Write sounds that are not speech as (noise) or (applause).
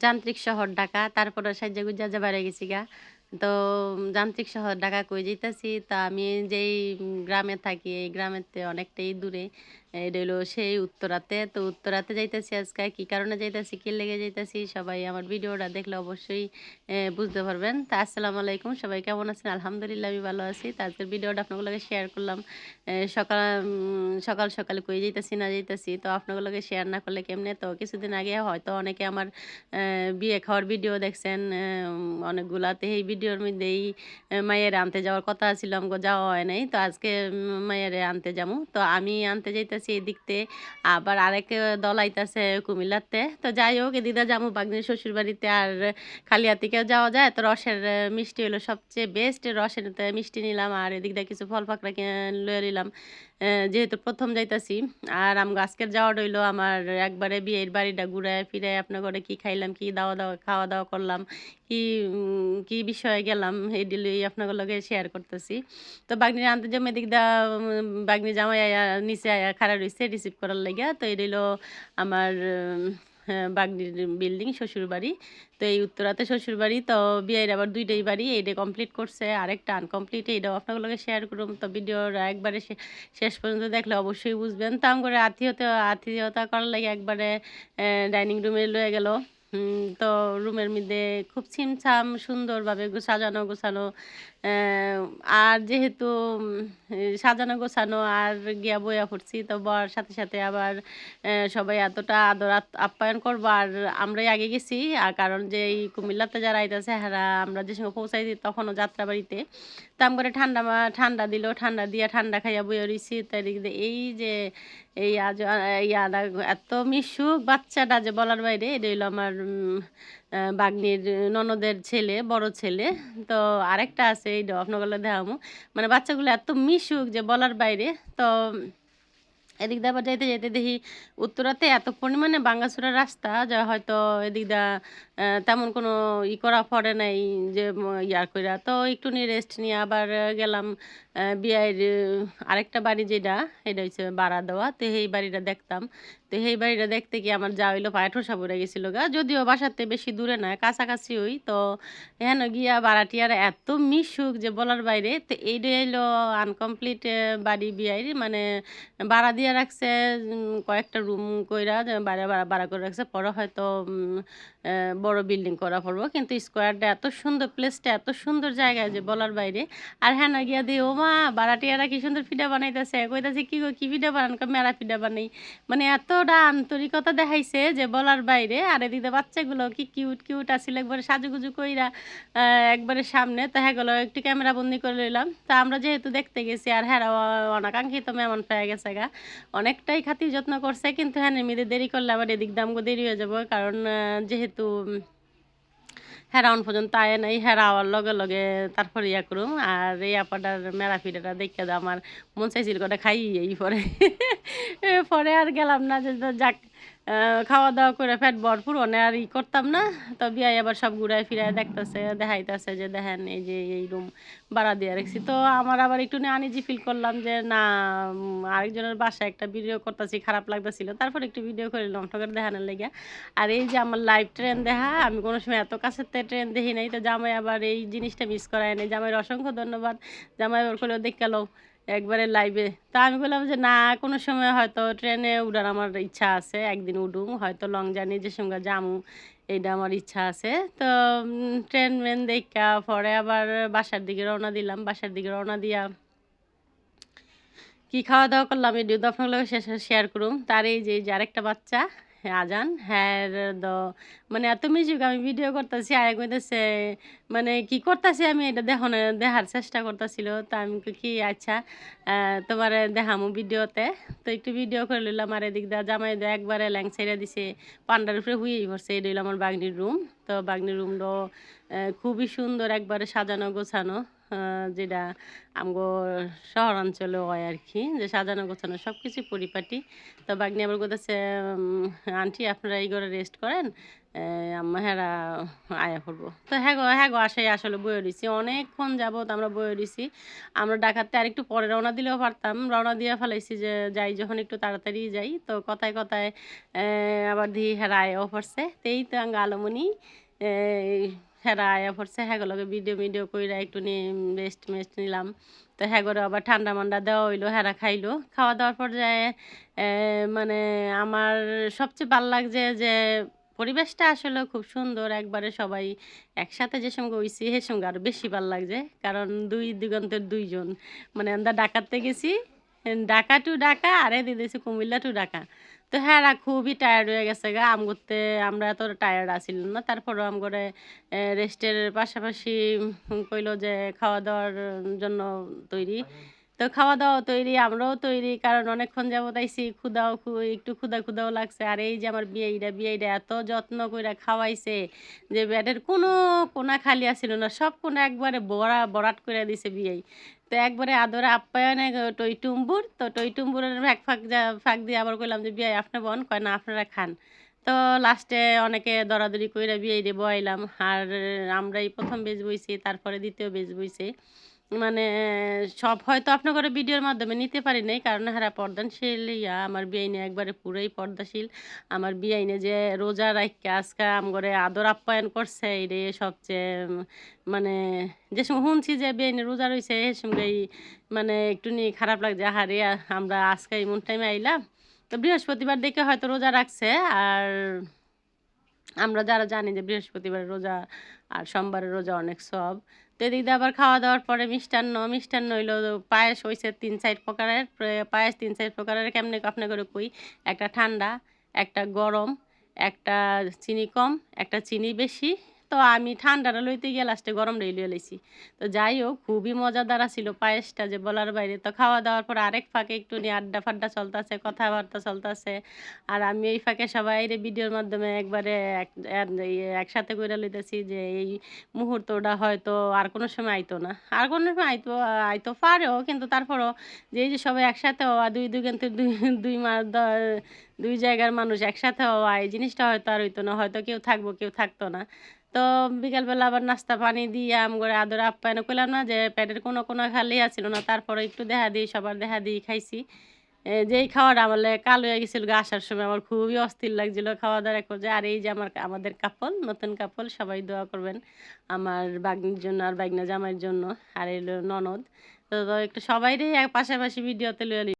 যান্ত্রিক শহর ঢাকা তারপরে সাহায্য গুজা যা বাইরে গেছি গা। তো যান্ত্রিক শহর ঢাকা কই যেতেছি তা আমি যেই গ্রামে থাকি, এই গ্রামেতে অনেকটাই দূরে। এটা হলো সেই উত্তরাতে। তো উত্তরাতে যাইতেছি আজকে, কি কারণে যাইতেছি, কি লেগে যাইতেছি, সবাই আমার ভিডিওটা দেখলে অবশ্যই বুঝতে পারবেন। তা আসসালামু আলাইকুম, সবাই কেমন আছেন? আলহামদুলিল্লাহ আমি ভালো আছি। তো আজকের ভিডিওটা আপনাদের লগে শেয়ার করলাম সকাল সকাল সকালে কই যাইতাছি, না যাইতেছি, তো আপনাদের লগে শেয়ার না করলে কেমনে? তো কিছুদিন আগে হয়তো অনেকে আমার বিয়ে খাওয়ার ভিডিও দেখছেন অনেকগুলাতে এই ভিডিওর মধ্যেই মায়ের আনতে যাওয়ার কথা ছিল আমাকে যাওয়া হয় নাই। তো আজকে মায়ের আনতে যাব। তো আমি আনতে যাইতাছি এদিকতে। আবার আরেক দল আইতাছে কুমিল্লাতে। তো যাই হোক এদিকে জামু বাগনির শ্বশুর বাড়িতে আর খালিয়াতিকেও যাওয়া যায়। তো রসের মিষ্টি হলো সবচেয়ে বেস্ট রসের মিষ্টি নিলাম। আর এদিক দিয়ে কিছু ফল ফাঁকড়া কিনে লয়ে নিলাম। যেহেতু প্রথম যাইতাছি, আর আম আজকের যাওয়া রইল আমার একবারে বিয়ের বাড়িটা ঘুরায় ফিরে আপনার ঘরে কী খাইলাম, কি দাওয়া দাওয়া, খাওয়া দাওয়া করলাম, কি কি বিষয়ে গেলাম, এই ডিলই আপনার লগে শেয়ার করতেছি। তো বাগনির আনতে জমে দিক দা বাগনি জামাই নিচে খাড়া রয়েছে রিসিভ করার লাগিয়া, তো এই রইল আমার (laughs) বাগনির বিল্ডিং, শ্বশুরবাড়ি। তো এই উত্তরাতে শ্বশুরবাড়ি, তো বিয়ের আবার দুইটাই বাড়ি, এইটা কমপ্লিট করছে, আরেকটা আনকমপ্লিট এইটাও লোকের শেয়ার করুন তো ভিডিওর একবারে শেষ পর্যন্ত দেখলে অবশ্যই বুঝবেন। তো আম করে আত্মীয়তা আত্মীয়তা করার লাগে একবারে ডাইনিং রুমে লয়ে গেল। তো রুমের মধ্যে খুব ছিমছাম, সুন্দরভাবে সাজানো, গোছানো আর যেহেতু সাজানো, গোছানো আর গিয়া বইয়া পড়ছি, তো বর সাথে সাথে আবার সবাই এতটা আদর আপ্যায়ন করব। আর আমরাই আগে গেছি, আর কারণ যে এই কুমিল্লাতে যারা আইতাছে হ্যাঁ আমরা যে সময় পৌঁছাই দিই তখনও যাত্রা বাড়িতে তো আম করে ঠান্ডা ঠান্ডা দিল, ঠান্ডা দিয়া ঠান্ডা খাইয়া বইয়া রইছি। তাই এই যে, এই আজ ইয়াটা এত মিশুক বাচ্চাটা যে বলার বাইরে, এটা হইল আমার বাগ্নির ননদের ছেলে, বড় ছেলে। তো আরেকটা আছে, এই আপনাগুলো দেহামু মানে বাচ্চাগুলো এত মিশুক যে বলার বাইরে। তো এদিক দিয়ে যাইতে যাইতে দেখি উত্তরাতে এত পরিমাণে বাঙ্গাসুরা রাস্তা, যা হয়তো এদিক দা তেমন কোনো ই করা পড়ে নাই যে ইয়ার কইরা। তো একটু নিয়ে রেস্ট নিয়ে আবার গেলাম বিয়ের আরেকটা বাড়ি যেটা, এটা হচ্ছে বাড়া দেওয়া তো সেই বাড়িটা দেখতাম। তো সেই বাড়িটা দেখতে গিয়ে আমার যা হইল পায়ে ঠোসা পড়ে গেছিল গা। যদিও বাসাতে বেশি দূরে না, কাছাকাছি ওই। তো হেন গিয়া বাড়াটিয়ার এত মিশুক যে বলার বাইরে, তো এইটা হইল আনকমপ্লিট বাড়ি বিয়ের মানে ভাড়া দিয়ে রাখছে কয়েকটা রুম কইরা ভাড়া ভাড়া করে রাখছে। পরে হয়তো বড় বিল্ডিং করা পড়ব। কিন্তু স্কোয়ারটা এত সুন্দর, প্লেসটা এত সুন্দর জায়গায় যে বলার বাইরে। আর হ্যাঁ না, গিয়া দিয়ে ও মা ভাড়াটিয়ারা কি সুন্দর ফিডা বানাইতেছে। কইতাছে, কি গো, কি পিঠা বানান? মেলা ফিডা বানাই। মানে এতটা আন্তরিকতা দেখাইছে যে বলার বাইরে। আর এদিকে বাচ্চাগুলো কি কিউট কিউট আছিল, একবারে সাজুগুজু কইরা একবারে সামনে। তো হ্যাঁ গেলো একটু ক্যামেরা বন্দি করে নিলাম তা আমরা যেহেতু দেখতে গেছি, আর হ্যাঁ অনাকাঙ্ক্ষিত মেমন পেয়ে গেছে গা। অনেকটাই খাতির যত্ন করছে, কিন্তু হ্যাঁ এমনিতে দেরি করলে আবার এদিক দামগো দেরি হয়ে যাব। কারণ যেহেতু হেরাউন পর্যন্ত আয় নাই, হেরাওয়ার লগে লগে তারপর ইয়া করুম, আর এই আপাটার মেলা ফিটাটা দেখে আমার মন চাইছিল কটা খাই এই পরে। পরে আর গেলাম না যে যাক খাওয়া দাওয়া করে পেট ভরপুর অনে আর ই করতাম না। তো বিয়াই আবার সব ঘুরায় ফিরায় দেখতেছে, দেখাইতেছে যে, দেখেন, এই যে, এই রুম ভাড়া দিয়ে রাখছি। তো আমার আবার একটু আনিজি ফিল করলাম যে, না আরেকজনের বাসায় একটা ভিডিও করতেছি, খারাপ লাগতেছিল। তারপর একটু ভিডিও করে নিলাম ঠকের দেখানোর লেগে আর এই যে আমার লাইভ ট্রেন দেখা, আমি কোনো সময় এত কাছের ট্রেন দেখি নাই। তো জামাই আবার এই জিনিসটা মিস করায় নাই। জামাইয়ের অসংখ্য ধন্যবাদ। জামাই ওর করে দেখাল একবারে লাইভে তা আমি বললাম যে, না, কোনো সময় হয়তো ট্রেনে উঠার আমার ইচ্ছা আছে, একদিন উঠুম হয়তো লং জার্নি যে সঙ্গে যামু, এইটা আমার ইচ্ছা আছে। তো ট্রেন মেন দেখা, পরে আবার বাসার দিকে রওনা দিলাম। বাসার দিকে রওনা দিয়া কি খাওয়া দাওয়া করলাম, এই দুধ লগে শেয়ার করুম। তার এই যে আরেকটা বাচ্চা আজান? হ্যাঁ দ। মানে এত মিউজিক আমি ভিডিও করতেছি, আর কইতেছে মানে কি করতেছি আমি এটা দেখো দেখার চেষ্টা করতেছিল। তো আমি কি আচ্ছা তোমার দেখামো ভিডিওতে। তো একটু ভিডিও করে লইলাম, আর এদিক দা জামাই দা একবারে ল্যাং ছেড়ে দিছে, পান্ডার উপরে হুইয়েই ভরছে এই হইল আমার বাগনির রুম। তো বাগনির রুমটাও খুবই সুন্দর একবারে সাজানো গোছানো যেটা আমগো শহরাঞ্চলে হয় আর কি যে সাজানো গোছানো সব কিছু পরিপাটি। তো বাগনি আবার কোথাছে আন্টি, আপনারা এই ঘরে রেস্ট করেন আম্মা হেরা আয়া করব। তো হ্যাঁ গো হ্যাঁ গো আসে আসলে বয়ে দিছি। অনেকক্ষণ যাবত আমরা বয়ে দিছি। আমরা ডাকাতে আর একটু পরে রওনা দিলেও পারতাম। রওনা দিয়ে ফেলাইছি যে যাই, যখন একটু তাড়াতাড়ি যাই। তো কথায় কথায় আবার দিয়ে হেরা আয়াও পড়ছে তো এই তো আঙ্গা আলমনি হেরা আয়া পড়ছে হ্যাগুলোকে ভিডিও ভিডিও কইরা একটু নিয়ে রেস্ট মেস্ট নিলাম। তো হ্যাগরে আবার ঠান্ডা মান্ডা দেওয়া হইল, হেরা খাইলো। খাওয়া দাওয়ার পর যায় মানে আমার সবচেয়ে ভালো লাগছে যে পরিবেশটা আসলে খুব সুন্দর, একবারে সবাই একসাথে যে সঙ্গে হইছি সে সঙ্গে আরও বেশি ভালো লাগছে। কারণ দুই দিগন্তের দুইজন। মানে আমরা ডাকাতে গেছি ঢাকা টু ঢাকা, আরে দিয়েছি কুমিল্লা টু ঢাকা। তো হ্যাঁ খুবই টায়ার্ড হয়ে গেছে গা। আম করতে আমরা এত টায়ার্ড আসিল না। তারপরও আম করে রেস্টের পাশাপাশি কইলো যে খাওয়া দাওয়ার জন্য তৈরি। তো খাওয়া দাওয়া তৈরি, আমরাও তৈরি, কারণ অনেকক্ষণ যাবত আইছি, ক্ষুদাও একটু ক্ষুদা ক্ষুদাও লাগছে। আর এই যে আমার বিয়েটা বিয়েটা এত যত্ন করে খাওয়াইছে যে ব্যাটের কোনো কোনা খালি আসিল না, সব কোনা একবারে বড়া, বরাট করে দিছে বিয়েই। তো একবারে আদরে আপ্যায়নে টই টুম্বুর, তো টই টুম্বুরের ফাঁক ফাঁক ফাঁক দিয়ে আবার কইলাম যে বিয়ে আপনার বোন? কয়, না, আপনারা খান। তো লাস্টে অনেকে দরাদরি কইরা বিয়ে রে বয়লাম আর আমরাই প্রথম বেজ বইছি তারপরে দ্বিতীয় বেজ বইছে মানে সব হয়তো আপনার ঘরে ভিডিওর মাধ্যমে নিতে পারি নাই, কারণ হারা পর্দাশীল ইয়া, আমার বিয়াইনে একবারে পুরোই পর্দাশীল। আমার বিয়াইনে যে রোজা রাখকে আজকে আমগরে আদর আপ্যায়ন করছে এরে সবচেয়ে মানে যে সময় শুনছি যে বিয়াইনে রোজা রয়েছে সে সঙ্গেই মানে একটু নিয়ে খারাপ লাগছে হারে আমরা আজকে এমন টাইমে আইলাম। তো বৃহস্পতিবার দেখে হয়তো রোজা রাখছে, আর আমরা যারা জানি যে বৃহস্পতিবার রোজা, আর সোমবারের রোজা অনেক সব তো এদিক দিয়ে আবার খাওয়া দাওয়ার পরে মিষ্টান্ন মিষ্টান্ন হইল পায়েস হয়েছে তিন সাইড প্রকারের পায়েস তিন সাইড প্রকারের কেমনে আপনি করে কই? একটা ঠান্ডা, একটা গরম, একটা চিনি কম, একটা চিনি বেশি তো আমি ঠান্ডাটা লইতে গিয়ে লাস্টে গরম লই লিয়ে লইছি। তো যাই হোক খুবই মজাদার ছিল পায়েসটা যে বলার বাইরে। তো খাওয়া দাওয়ার পর আরেক ফাঁকে একটু নিয়ে আড্ডা ফাড্ডা চলতেছে, কথাবার্তা চলতেছে। আর আমি এই ফাঁকে সবাই রে ভিডিওর মাধ্যমে একবারে এক, এক- একসাথে করে লইতেছি যে এই মুহূর্তটা হয়তো আর কোনো সময় আইতো না। আর কোনো সময় আইতো আইতো পারেও, কিন্তু তারপরও যে যে সবাই একসাথে হওয়া, দুই দুই কিন্তু দুই দুই দুই জায়গার মানুষ একসাথে হওয়া, এই জিনিসটা হয়তো আর হইতো না। হয়তো কেউ থাকব, কেউ থাকতো না। তো বিকালবেলা আবার নাস্তা পানি দিয়ে আম করে আদর আপ্যায়ন করলাম না যে পেটের কোনো কোনো খালি আছিল না, তারপরে একটু দেখা দিই, সবার দেখা দিই, খাইছি। যেই খাওয়াটা আমার কালো হয়ে গেছিল আসার সময় আমার খুবই অস্থির লাগছিল খাওয়া দাওয়া করে আর এই যে আমার আমাদের কাপল নতুন কাপল সবাই দোয়া করবেন আমার বাগনির জন্য আর বাগনা জামাইয়ের জন্য, আর এলো ননদ। তো একটু সবাইরই পাশাপাশি ভিডিওতে লইয়া